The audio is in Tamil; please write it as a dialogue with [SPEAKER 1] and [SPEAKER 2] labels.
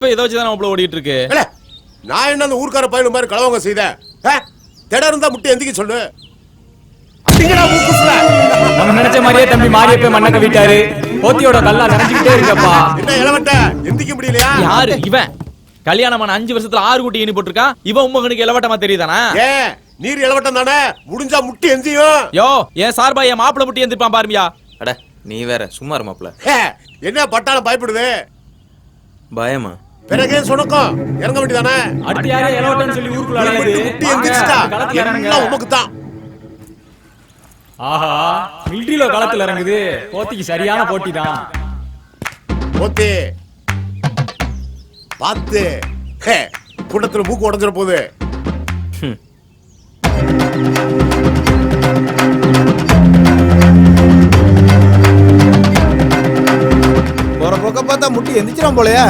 [SPEAKER 1] இப்ப இதை வச்சுதான் மாப்பிள்ள ஓடிட்டு இருக்கு.
[SPEAKER 2] நான் என்ன அந்த ஊர்க்கார பயிலும் மாதிரி கலவங்க செய்தேன்? திடம் இருந்தா முட்டி எந்திக்க சொல்லு.
[SPEAKER 3] நம்ம நினைச்ச மாதிரியே தம்பி மாரியப்ப மண்ண கவிட்டாரு போத்தியோட கல்லா நினைச்சுக்கிட்டே இருக்கப்பா.
[SPEAKER 2] என்ன இளவட்ட எந்திக்க முடியலையா?
[SPEAKER 1] யாரு? இவன். கல்யாணமான அஞ்சு வருஷத்துல ஆறு குட்டி இனி போட்டிருக்கான் இவன் உமகனுக்கு இளவட்டமா தெரியுதானா?
[SPEAKER 2] ஏ நீர் இளவட்டம் தானே? முடிஞ்சா முட்டி எந்தியும்.
[SPEAKER 1] யோ என் சார்பா என் மாப்பிள்ள முட்டி எந்திருப்பான் பாருமியா.
[SPEAKER 4] அட நீ வேற சும்மா
[SPEAKER 2] ஏ, என்ன பட்டாளம் பயப்படுது?
[SPEAKER 4] பயமா?
[SPEAKER 2] பிறகு சுணக்கம்? இறங்க வேண்டியதானே?
[SPEAKER 3] அடுத்து யாரே இளவட்டன்னு சொல்லி ஊருக்குள்ள அலையுது
[SPEAKER 2] முட்டி எந்திரிச்சிட்டா. எல்லாம் உமக்கு தான்
[SPEAKER 3] ஆஹா மிலிட்ரியில களத்துல இறங்குது. போத்திக்கு சரியான போட்டி தான்
[SPEAKER 2] பார்த்து. ஹே, கூட்டத்துல மூக்கு உடஞ்சிட போகுது
[SPEAKER 5] போற பக்கம் பார்த்தா முட்டி எந்திரிச்சிடும் போலயே.